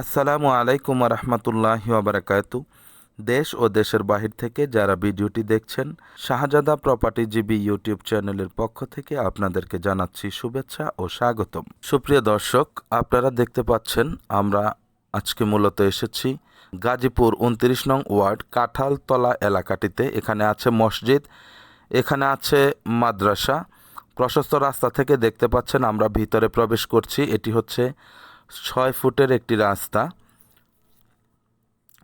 আসসালামু আলাইকুম রহমতুল্লাহি ওবরাকাতু দেশ ও দেশের বাহির থেকে যারা ভিডিওটি দেখছেন, শাহজাদা প্রপার্টি জিবি ইউটিউব চ্যানেলের পক্ষ থেকে আপনাদেরকে জানাচ্ছি শুভেচ্ছা ও স্বাগতম। সুপ্রিয় দর্শক, আপনারা দেখতে পাচ্ছেন, আমরা আজকে মূলত এসেছি গাজীপুর উনত্রিশ নং ওয়ার্ড কাঁঠালতলা এলাকাটিতে। এখানে আছে মসজিদ, এখানে আছে মাদ্রাসা। প্রশস্ত রাস্তা থেকে দেখতে পাচ্ছেন, আমরা ভিতরে প্রবেশ করছি। এটি হচ্ছে ছয় ফুটের একটি রাস্তা।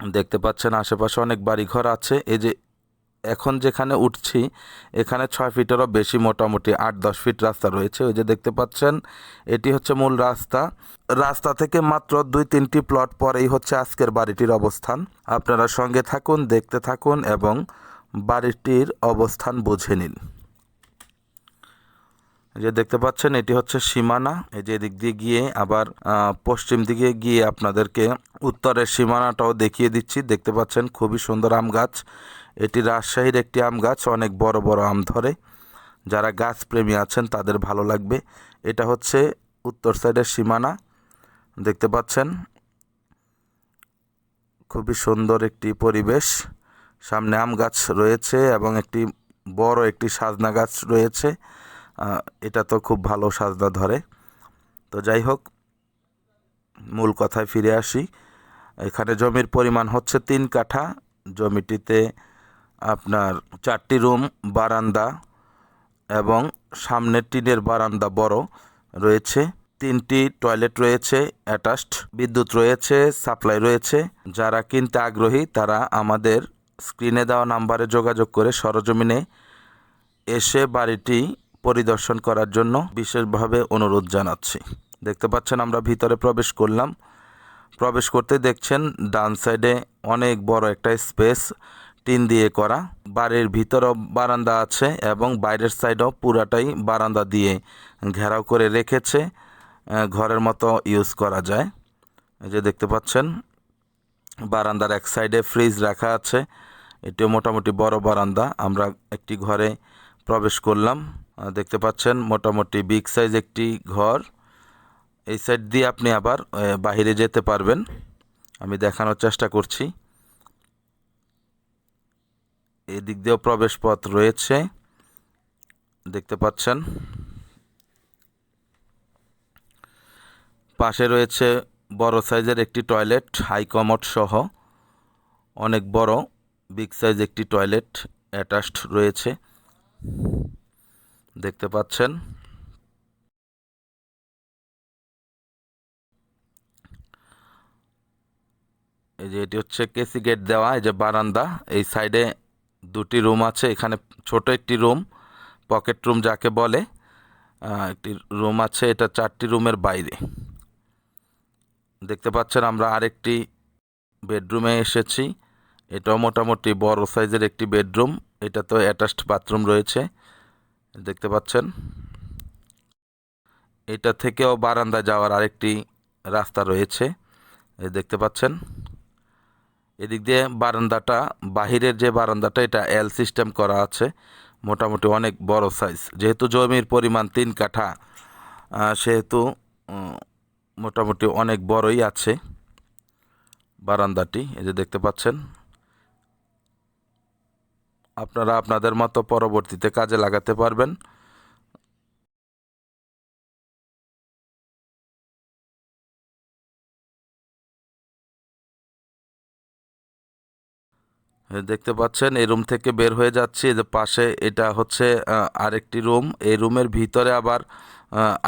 দেখতে পাচ্ছেন আশেপাশে অনেক বাড়িঘর আছে। এই যে এখন যেখানে উঠছি, এখানে ছয় ফিটেরও বেশি মোটামুটি আট দশ ফিট রাস্তা রয়েছে। ওই যে দেখতে পাচ্ছেন, এটি হচ্ছে মূল রাস্তা। রাস্তা থেকে মাত্র দুই তিনটি প্লট পরেই হচ্ছে আজকের বাড়িটির অবস্থান। আপনারা সঙ্গে থাকুন, দেখতে থাকুন এবং বাড়িটির অবস্থান বুঝে নিন। যে দেখতে পাচ্ছেন, এটি হচ্ছে সীমানা। এই যে এদিক দিয়ে গিয়ে আবার পশ্চিম দিকে গিয়ে আপনাদেরকে উত্তরের সীমানাটাও দেখিয়ে দিচ্ছি। দেখতে পাচ্ছেন, খুবই সুন্দর আম গাছ। এটি রাজশাহীর একটি আম গাছ, অনেক বড় বড় আম ধরে। যারা গাছ প্রেমী আছেন, তাদের ভালো লাগবে। এটা হচ্ছে উত্তর সাইডের সীমানা। দেখতে পাচ্ছেন, খুবই সুন্দর একটি পরিবেশ। সামনে আম গাছ রয়েছে এবং একটি বড় একটি সাজনা গাছ রয়েছে। এটা তো খুব ভালো সাজনা ধরে। তো যাই হোক, মূল কথায় ফিরে আসি। এখানে জমির পরিমাণ হচ্ছে তিন কাঠা। জমিটিতে আপনার চারটি রুম, বারান্দা এবং সামনের টিনের বারান্দা বড় রয়েছে। তিনটি টয়লেট রয়েছে, অ্যাটাচড বিদ্যুৎ রয়েছে, সাপ্লাই রয়েছে। যারা কিনতে আগ্রহী, তারা আমাদের স্ক্রিনে দেওয়া নাম্বারে যোগাযোগ করে সরজমিনে এসে বাড়িটি পরিদর্শন করার জন্য বিশেষভাবে অনুরোধ জানাচ্ছি। দেখতে পাচ্ছেন আমরা ভিতরে প্রবেশ করলাম। প্রবেশ করতে দেখছেন ডান সাইডে অনেক বড় একটা স্পেস টিন দিয়ে করা। বাড়ির ভিতরেও বারান্দা আছে এবং বাইরের সাইডও পুরাটাই বারান্দা দিয়ে ঘেরাও করে রেখেছে। ঘরের মতো ইউজ করা যায়। যে দেখতে পাচ্ছেন, বারান্দার এক সাইডে ফ্রিজ রাখা আছে। এটিও মোটামুটি বড় বারান্দা। আমরা একটি ঘরে প্রবেশ করলাম। দেখতে পাচ্ছেন, মোটামুটি বিগ সাইজ একটি ঘর। এই সাইড দিয়ে আপনি আবার বাইরে যেতে পারবেন। আমি দেখানোর চেষ্টা করছি। এদিক দিয়েও প্রবেশ পথ রয়েছে। দেখতে পাচ্ছেন। পাশে রয়েছে বড় সাইজের একটি টয়লেট হাই কমোড সহ। অনেক বড় বিগ সাইজ একটি টয়লেট অ্যাটাচড রয়েছে। দেখতে পাচ্ছেন। এই যে এটি হচ্ছে কেসি গেট দেওয়া, এই যে বারান্দা। এই সাইডে দুটি রুম আছে, এখানে ছোট একটি রুম, পকেট রুম যাকে বলে একটি রুম আছে, এটা চারটি রুমের বাইরে। দেখতে পাচ্ছেন আমরা আরেকটি বেডরুমে এসেছি। এটাও মোটামুটি বড় সাইজের একটি বেডরুম এটা তো অ্যাটাচড বাথরুম রয়েছে। দেখতে পাচ্ছেন। এটা থেকেও বারান্দা যাওয়ার আরেকটি রাস্তা রয়েছে। দেখতে পাচ্ছেন। এদিক দিয়ে বারান্দাটা, বাহিরের যে বারান্দাটা, এটা এল সিস্টেম করা আছে। মোটামুটি অনেক বড় সাইজ যেহেতু জমির পরিমাণ তিন কাঠা সেহেতু মোটামুটি অনেক বড়ই আছে বারান্দাটি। এই যে দেখতে পাচ্ছেন। আপনারা আপনাদের মতো পরবর্তীতে কাজে লাগাতে পারবেন। দেখতে পাচ্ছেন, এই রুম থেকে বের হয়ে যাচ্ছি। যে পাশে এটা হচ্ছে আরেকটি রুম। এই রুমের ভিতরে আবার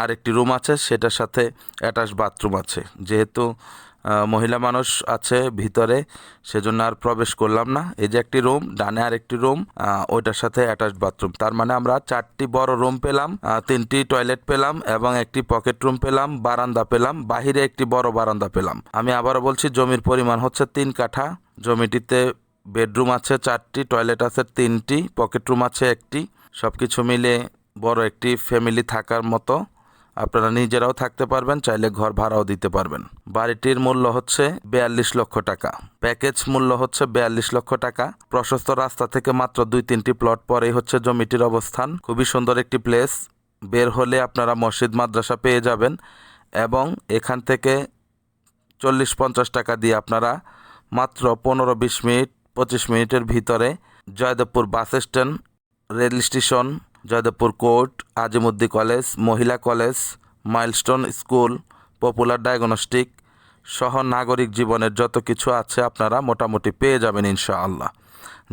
আরেকটি রুম আছে, সেটার সাথে অ্যাটাচ বাথরুম আছে। যেহেতু মহিলা মানুষ আছে ভিতরে, সেজন্য আর প্রবেশ করলাম না। এই যে একটি রুম, ডানে আর একটি রুম ওইটার সাথে অ্যাটাচ বাথরুম। তার মানে আমরা চারটি বড় রুম পেলাম তিনটি টয়লেট পেলাম এবং একটি পকেট রুম পেলাম, বারান্দা পেলাম, বাহিরে একটি বড় বারান্দা পেলাম। আমি আবারও বলছি, জমির পরিমাণ হচ্ছে তিন কাঠা। জমিটিতে বেডরুম আছে চারটি, টয়লেট আছে তিনটি, পকেট রুম আছে একটি। সব কিছু মিলে বড় একটি ফ্যামিলি থাকার মতো। আপনারা নিজেরাও থাকতে পারবেন, চাইলে ঘর ভাড়াও দিতে পারবেন। বাড়িটির মূল্য হচ্ছে বিয়াল্লিশ লক্ষ টাকা। প্যাকেজ মূল্য হচ্ছে বিয়াল্লিশ লক্ষ টাকা। প্রশস্ত রাস্তা থেকে মাত্র দুই তিনটি প্লট পরেই হচ্ছে জমিটির অবস্থান। খুবই সুন্দর একটি প্লেস। বের হলে আপনারা মসজিদ, মাদ্রাসা পেয়ে যাবেন এবং এখান থেকে চল্লিশ পঞ্চাশ টাকা দিয়ে আপনারা মাত্র পনেরো, বিশ মিনিট, পঁচিশ মিনিটের ভিতরে Joydebpur bus stand, rail station Joydebpur court Azimuddi college, মহিলা college, Milestone school, popular diagnostic সহ নাগরিক জীবনের যত কিছু আছে আপনারা মোটামুটি পেয়ে যাবেন ইনশাআল্লাহ।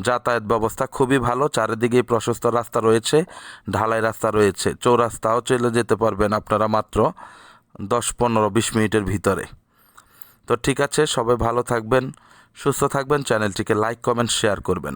যাতায়াত ব্যবস্থা খুবই ভালো, চারিদিকেই প্রশস্ত রাস্তা রয়েছে, ঢালাই রাস্তা রয়েছে, চৌরাস্তাও চলে যেতে পারবেন আপনারা মাত্র দশ, পনেরো, বিশ মিনিটের ভিতরে। তো ঠিক আছে, সবাই ভালো থাকবেন, সুস্থ থাকবেন, চ্যানেলটিকে লাইক, কমেন্ট, শেয়ার করবেন।